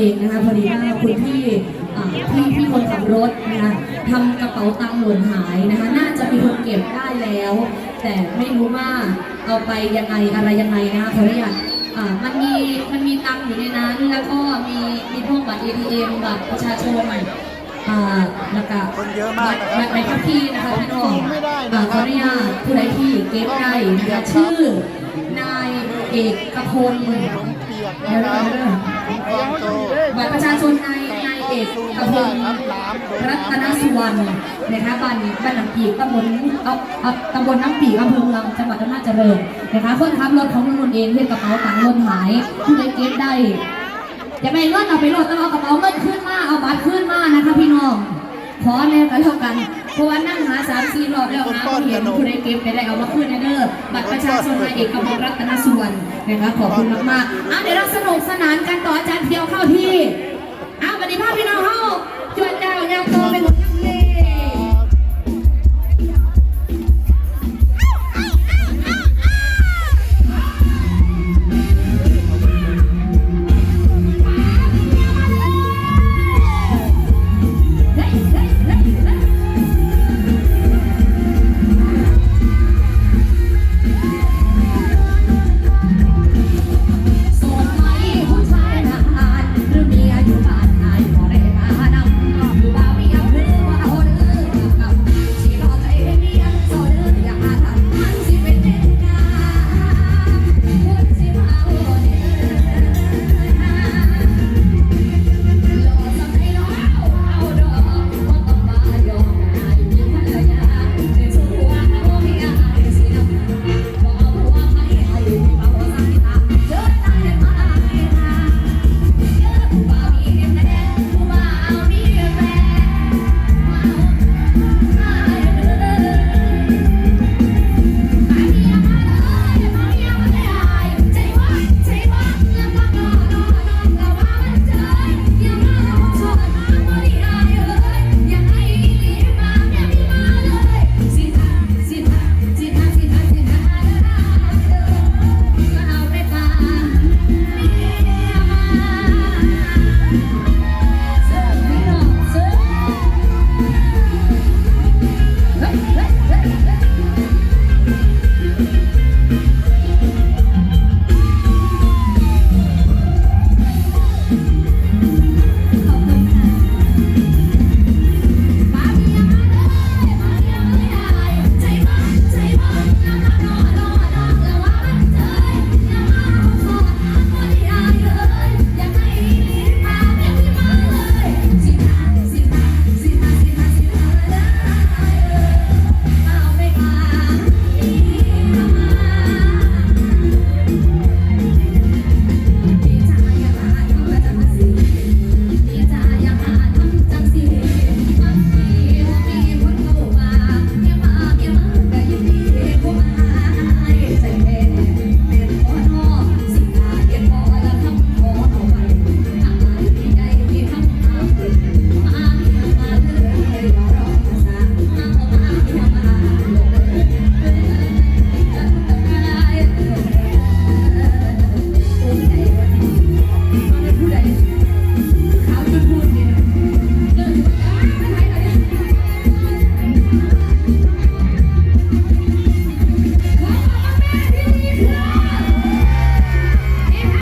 องนะคะพอดีว่าคุณพี่อ่าพี่พี่คนขับรถนะคะทำกระเป๋าตังค์หล่นหายนะคะ น่าจะมีคนเก็บได้แล้ว แต่ไม่รู้ว่าเอาไปยังไงอะไรยังไงนะคะขออนุญาตอ่ามันมีมันมีตังค์อยู่ในนั้น แล้วก็มีมีพวกบัตร ATM บัตรประชาชนอ่าแล้วก็คนเยอะมากนะครับบัตรใบขับขี่นะคะพี่น้องไม่ได้นะอ่าขออนุญาตผู้ใดที่เก็บได้นะคะชื่อนายเอกพงศ์ผมเปียกเดี๋ยวนะเดี๋ยวครับเดี๋ยว คุณความโตบัตรประชาชนนายนายเอกกพงศ์รัตนสุวรรณนะคะบ้านบ้านหนองปีตำบลตำบลน้ำปีอำเภอเมืองจังหวัดอำนาจเจริญนะคะคนขับรถของลุงเองที่กระเป๋าตังค์หล่นหายผู้ใดเก็บได้อย่าไปเงินเอาไปโหลดต้องเอากระเป๋าเงินขึ้นมาเอาบัตรขึ้นมานะคะพี่น้องขอแน่ก็แล้วกัน เพราะว่านั่งหาสามสี่รอบแล้วนะเห็นผู้ใดเก็บไปได้เอามาขึ้นนะเด้อบัตรประชาชนนายเอกกมลรัตนสุวรรณนะคะขอบคุณมากๆอะเดี๋ยวเราสนุกสนานกันต่ออาจารย์เพียวเข้าที่อ้าวสวัสดีพ่อพี่น้องเฮาจวนจ้า